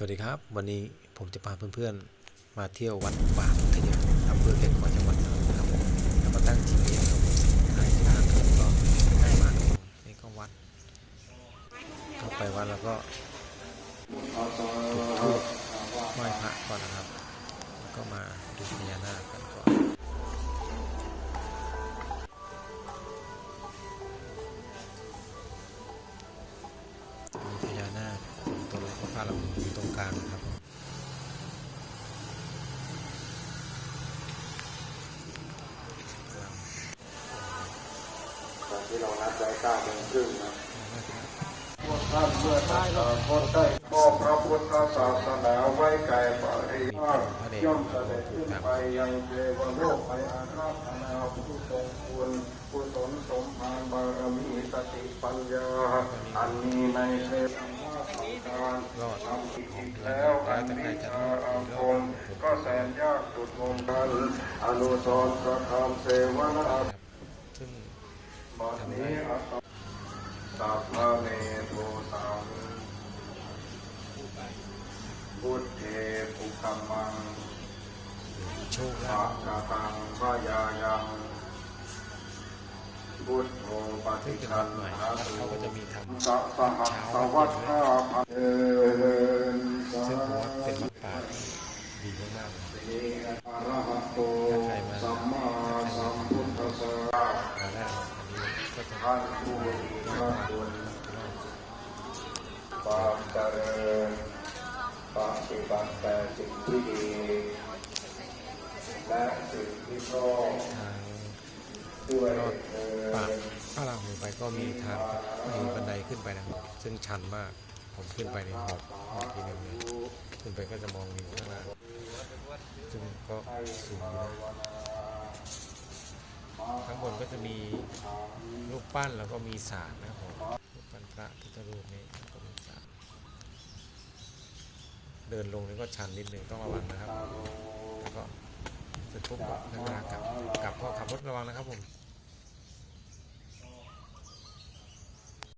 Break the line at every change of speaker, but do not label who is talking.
สวัสดีครับ วันนี้ผมจะพาเพื่อนๆ มาเที่ยววัดป่าพุทธยาอำเภอแก่งคอยจังหวัดตรังนครับผมแล้วก็ตั้ง GPS ครับผมถ่ายที่ทางเข้าก็ง่ายมาครับนี่ก็วัดเข้าไปวัดแล้วก็จุดธูปไหว้พระก่อนนะครับ แล้วก็มาดูพญานาคกันก่อน องตัวแล้วก็พระราหูอยู่ตรงกลางนะครับ
ตอนที่เรานัดไว้เก้าโมงครึ่งนะพวกท่านเมื่อท่านคนได้มอบพระพุทธศาสนาไว้แก่ปริมาตย่อมเสด็จขึ้นไปยังเทวโลกไปอาราธนาผู้ทรงคุณกุศลสมภารบารมีสติปัญญา อันมีในเทวนากา ร
อด
ทำอีกแล้วอันมีชาอาคมก็แสนยากสุดวงกันอนุสรประธานเสวนา
ซึ่ง
บัดนี้อัตตาพเนโทสังพุทเทปุคัมมัง
โชคลาภ
กตังพยายัง พุทโธปฏิ
งเป็น
คั
นหา
ตุ
เขาก็จะมีทำ
สัสหัสสวัสดิ์าพันเอญสา
ซึ่งว่าเป็นวัดป่าดีมากๆเลย
อะระหะโตสัมมาสัมพุทธัสสะ
มาได้อันนี้ก็จะ
ท่านผู้มีพระคุณความเจริญปฏิบัติแต่สิ่งที่ดีและสิ่งที่ชอบ
ทาง
ด้วย
รอด
เถิ
ป่า
ด
พระราหูไปก็มีทางมีบันไดขึ้นไปนะครับซึ่งชันมากผมขึ้นไปในหอบหอบทีนึงเลยขึ้นไปก็จะมองวิวข้างล่างซึ่งก็สูงนะข้างบนก็จะมีรูปปั้นแล้วก็มีศาลนะครับผมรูปปั้นพระพุทธรูปนี้ก็มีศาลเดินลงนี่ก็ชันนิดนึงต้องระวังนะครับ แล้วก็เสร็จปุ๊บก็นั่งเวลากลับกลับก็ขับรถระวังนะครับผม